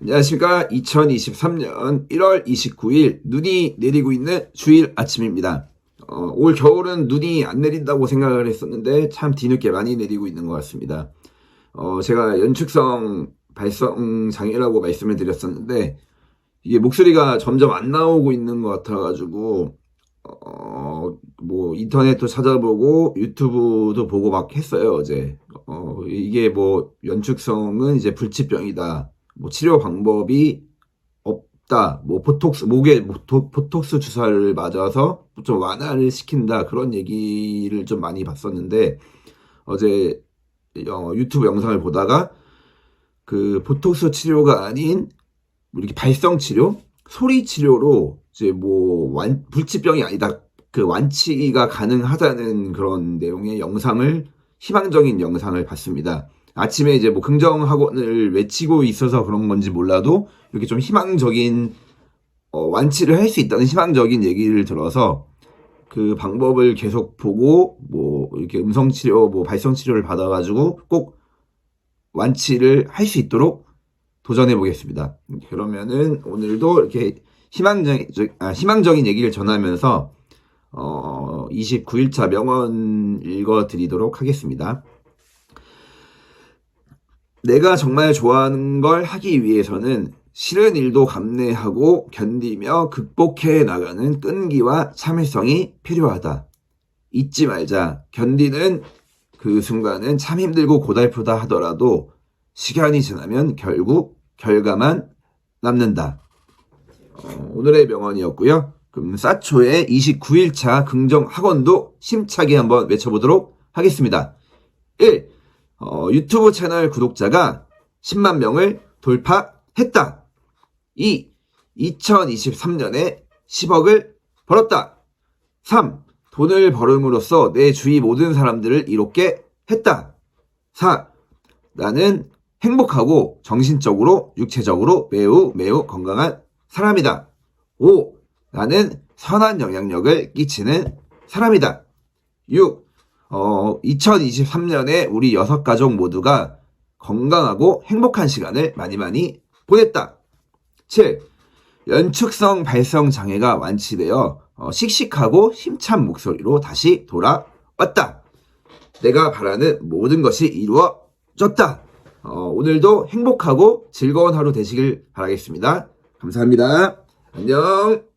안녕하십니까. 2023년 1월 29일 눈이 내리고 있는 주일 아침입니다. 어, 올 겨울은 눈이 안 내린다고 생각을 했었는데 참 뒤늦게 많이 내리고 있는 것 같습니다. 어, 제가 연축성 발성 장애라고 말씀을 드렸었는데 이게 목소리가 점점 안 나오고 있는 것 같아가지고 어, 뭐 인터넷도 찾아보고 유튜브도 보고 막 했어요 어제. 어, 이게 뭐 연축성은 이제 불치병이다. 뭐 치료 방법이 없다. 뭐 보톡스 목에 보톡, 보톡스 주사를 맞아서 좀 완화를 시킨다 그런 얘기를 좀 많이 봤었는데 어제 어, 유튜브 영상을 보다가 그 보톡스 치료가 아닌 뭐 이렇게 발성 치료, 소리 치료로 이제 뭐 완, 불치병이 아니다. 그 완치가 가능하다는 그런 내용의 영상을 희망적인 영상을 봤습니다. 아침에 이제 뭐 긍정학원을 외치고 있어서 그런 건지 몰라도 이렇게 좀 희망적인 어, 완치를 할 수 있다는 희망적인 얘기를 들어서 그 방법을 계속 보고 뭐 이렇게 음성 치료, 뭐 발성 치료를 받아 가지고 꼭 완치를 할 수 있도록 도전해 보겠습니다. 그러면은 오늘도 이렇게 희망적, 아, 희망적인 얘기를 전하면서 어, 29일차 명언 읽어 드리도록 하겠습니다. 내가 정말 좋아하는 걸 하기 위해서는 싫은 일도 감내하고 견디며 극복해 나가는 끈기와 참을성이 필요하다. 잊지 말자. 견디는 그 순간은 참 힘들고 고달프다 하더라도 시간이 지나면 결국 결과만 남는다. 어, 오늘의 명언이었고요. 그럼 사초의 29일차 긍정 학원도 심차게 한번 외쳐보도록 하겠습니다. 1. 어, 유튜브 채널 구독자가 10만 명을 돌파했다. 2. 2023년에 10억을 벌었다. 3. 돈을 벌음으로써 내 주위 모든 사람들을 이롭게 했다. 4. 나는 행복하고 정신적으로, 육체적으로 매우 매우 건강한 사람이다. 5. 나는 선한 영향력을 끼치는 사람이다. 6. 어, 2023년에 우리 여섯 가족 모두가 건강하고 행복한 시간을 많이 많이 보냈다. 7. 연축성 발성 장애가 완치되어 어, 씩씩하고 힘찬 목소리로 다시 돌아왔다. 내가 바라는 모든 것이 이루어졌다. 어, 오늘도 행복하고 즐거운 하루 되시길 바라겠습니다. 감사합니다. 안녕.